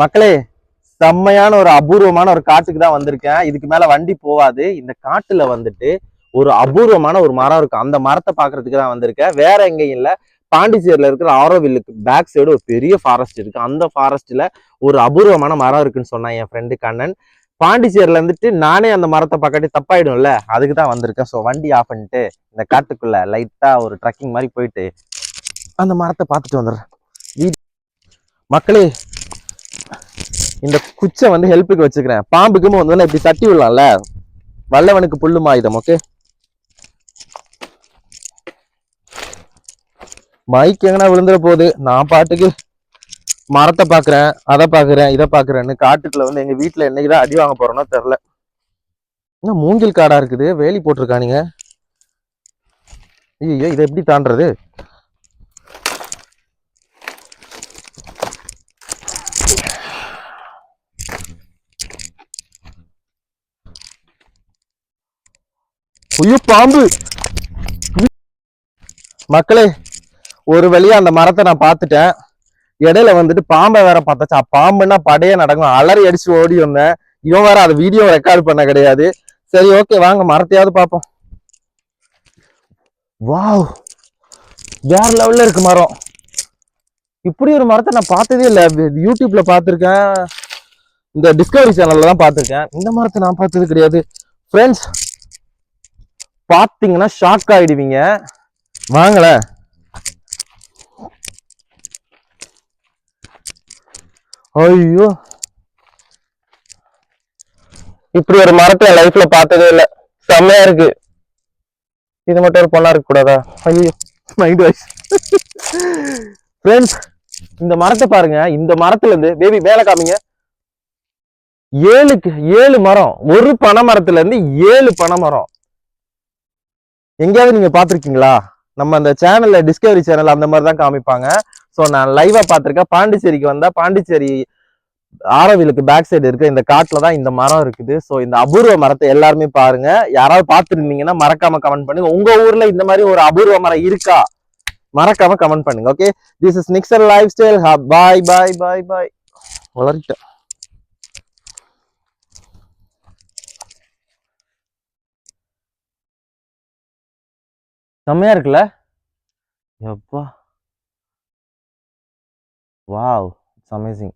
மக்களே செம்மையான ஒரு அபூர்வமான ஒரு காட்டுக்கு தான் வந்திருக்கேன். இதுக்கு மேல வண்டி போவாது இந்த காட்டுல வந்துட்டு ஒரு அபூர்வமான ஒரு மரம் இருக்கும். அந்த மரத்தை பாக்குறதுக்கு தான் வந்திருக்கேன். வேற எங்கேயும் இல்ல. பாண்டிச்சேரியில இருக்கிற ஆரோவில்லுக்கு பேக் சைடு ஒரு பெரிய ஃபாரஸ்ட் இருக்கு. அந்த ஃபாரஸ்ட்ல ஒரு அபூர்வமான மரம் இருக்குன்னு சொன்னான் என் ஃப்ரெண்டு கண்ணன். பாண்டிச்சேரியில இருந்துட்டு நானே அந்த மரத்தை பக்கட்டி தப்பாயிடும்ல. அதுக்கு தான் வந்திருக்கேன். ஸோ வண்டி ஆஃப் பண்ணிட்டு இந்த காட்டுக்குள்ள லைட்டா ஒரு ட்ரக்கிங் மாதிரி போயிட்டு அந்த மரத்தை பார்த்துட்டு வந்துடுறேன். மக்களே இந்த குச்சை வந்து ஹெல்ப்புக்கு வச்சுக்கிறேன். பாம்புக்கும் வந்து இப்படி தட்டி விடலாம்ல? வல்லவனுக்கு புல்லும் ஆயுதம் ஓகே மைக் எங்கன்னா விழுந்துற போகுது? நான் பாட்டுக்கு மரத்தை பார்க்குறேன் அதை பார்க்குறேன் இதை பார்க்குறேன்னு காட்டுக்குள்ள வந்து எங்க வீட்டுல என்னைக்குதான் அடி வாங்க போறோம்னோ தெரில என்ன மூங்கில் காடா இருக்குது? வேலி போட்டிருக்கானுங்க. ஐயோ இதை எப்படி தாண்டுறது? ஐயோ பாம்பு. மக்களே ஒரு வழியா அந்த மரத்தை நான் பார்த்துட்டேன். இடையில வந்துட்டு பாம்பை வேற பார்த்தாச்சா. பாம்புன்னா படையே நடக்கும். அலறி அடிச்சு ஓடி வந்தேன். இவன் வேற அதை வீடியோ ரெக்கார்ட் பண்ண கிடையாது. சரி ஓகே வாங்க மரத்தையாவது பார்ப்போம். வாவ் வேற லெவல்ல இருக்கு மரம். இப்படி ஒரு மரத்தை நான் பார்த்ததே இல்லை. யூடியூப்ல பார்த்துருக்கேன். இந்த டிஸ்கவரி சேனல்ல தான் பார்த்துருக்கேன். இந்த மரத்தை நான் பார்த்தது கிடையாது. ஃப்ரெண்ட்ஸ் பார்த்தீங்கன்னா ஷாக் ஆயிடுவீங்க. வாங்களேன் ஐயோ. இப்படி ஒரு மரத்தை லைஃப்ல பார்த்ததே இல்லை. செம்மையா இருக்கு. இது மட்டும் ஒரு பொண்ணா இருக்க கூடாதா? ஐயோ மைண்ட் வாய்ஸ் ஃப்ரெண்ட்ஸ் இந்த மரத்தை பாருங்க. இந்த மரத்துல இருந்து பேபி மேலே காமிங்க. ஏழுக்கு ஏழு மரம். ஒரு பனை மரத்துல இருந்து ஏழு பனை மரம் எங்கேயாவது நீங்க பாத்திருக்கீங்களா நம்ம அந்த சேனல்ல டிஸ்கவரி சேனல் அந்த மாதிரி தான் காமிப்பாங்க. ஸோ நான் லைவா பார்த்துருக்கேன். பாண்டிச்சேரிக்கு வந்தா பாண்டிச்சேரி ஆரவிலுக்கு பேக் சைடு இருக்க இந்த காட்டில் தான் இந்த மரம் இருக்குது. ஸோ இந்த அபூர்வ மரத்தை எல்லாருமே பாருங்க. யாராவது பார்த்துருந்தீங்கன்னா மறக்காம கமெண்ட் பண்ணுங்க. உங்க ஊர்ல இந்த மாதிரி ஒரு அபூர்வ மரம் இருக்கா? மறக்காம கமெண்ட் பண்ணுங்க okay this is nixer lifestyle bye bye bye bye வளர்ட்டேன் செம்மையா இருக்குல்ல? எப்பா. Wow it's amazing